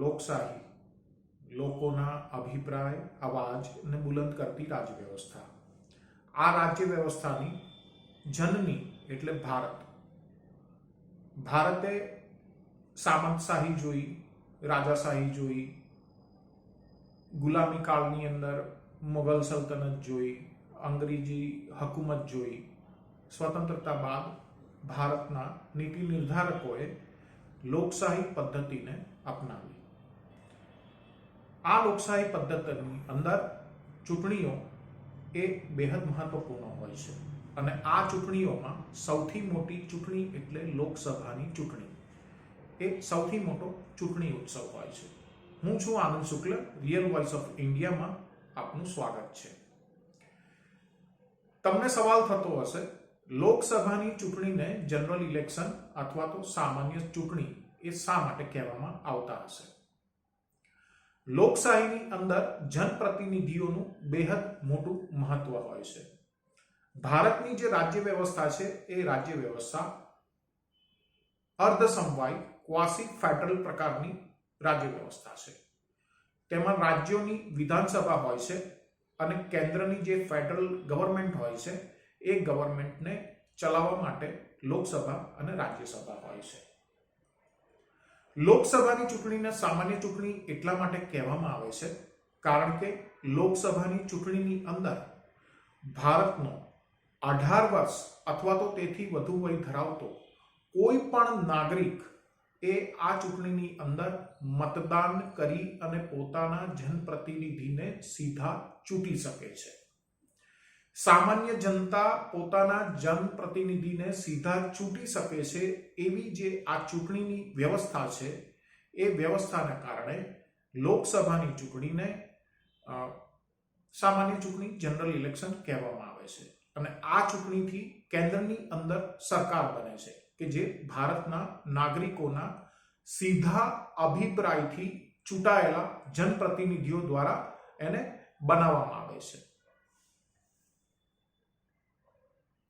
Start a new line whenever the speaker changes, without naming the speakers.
લોકશાહી, લોકોના અભિપ્રાય અવાજને બુલંદ કરતી રાજ્ય વ્યવસ્થા આ રાજ્ય વ્યવસ્થાની જનની એટલે ભારત. ભારતે સામંતશાહી જોઈ, રાજાશાહી જોઈ, ગુલામી કાળની અંદર મુઘલ સલ્તનત જોઈ, અંગ્રેજી હકુમત જોઈ. સ્વતંત્રતા બાદ ભારતના નીતિ નિર્ધારકોએ લોકશાહી પદ્ધતિને અપનાવી. આ લોકશાહી પદ્ધતિની અંદર ચૂંટણીઓ એ બેહદ મહત્વપૂર્ણ હોય છે. અને આ ચૂંટણીઓમાં સૌથી મોટી ચૂંટણી એટલે લોકસભાની ચૂંટણી. એ સૌથી મોટો ચૂંટણી ઉત્સવ હોય છે. હું છું Anand Shukla real voice of ઇન્ડિયામાં આપનું સ્વાગત છે. તમને સવાલ થતો હશે, લોકસભાની ચૂંટણીને જનરલ ઇલેક્શન અથવા તો સામાન્ય ચૂંટણી એ શા માટે કહેવામાં આવતા હશે? લોકશાહીની અંદર જનપ્રતિનિધિઓનું બેહદ મોટું મહત્વ હોય છે. ભારતની જે રાજ્ય વ્યવસ્થા છે, એ રાજ્ય વ્યવસ્થા અર્ધસમવાય ક્વાસી ફેડરલ પ્રકારની રાજ્ય વ્યવસ્થા છે. તેમાં રાજ્યોની વિધાનસભા હોય છે અને કેન્દ્રની જે ફેડરલ ગવર્મેન્ટ હોય છે, એ ગવર્મેન્ટને ચલાવવા માટે લોકસભા અને રાજ્યસભા હોય છે. લોકસભાની ચૂંટણીને સામાન્ય ચૂંટણી એટલા માટે કહેવામાં આવે છે, કારણ કે લોકસભાની ચૂંટણીની અંદર ભારતનો અઢાર વર્ષ અથવા તો તેથી વધુ વય ધરાવતો કોઈ પણ નાગરિક એ આ ચૂંટણીની અંદર મતદાન કરી અને પોતાના જનપ્રતિનિધિને સીધા ચૂંટી શકે છે. સામાન્ય જનતા પોતાના જનપ્રતિનિધિને સીધા ચૂંટી શકે છે એવી જે આ ચૂંટણીની વ્યવસ્થા છે, એ વ્યવસ્થાને કારણે લોકસભાની ચૂંટણીને સામાન્ય ચૂંટણી જનરલ ઇલેક્શન કહેવામાં આવે છે. અને આ ચૂંટણીથી કેન્દ્રની અંદર સરકાર બને છે કે જે ભારતના નાગરિકોના સીધા અભિપ્રાયથી ચૂંટાયેલા જનપ્રતિનિધિઓ દ્વારા એને બનાવવામાં આવે છે.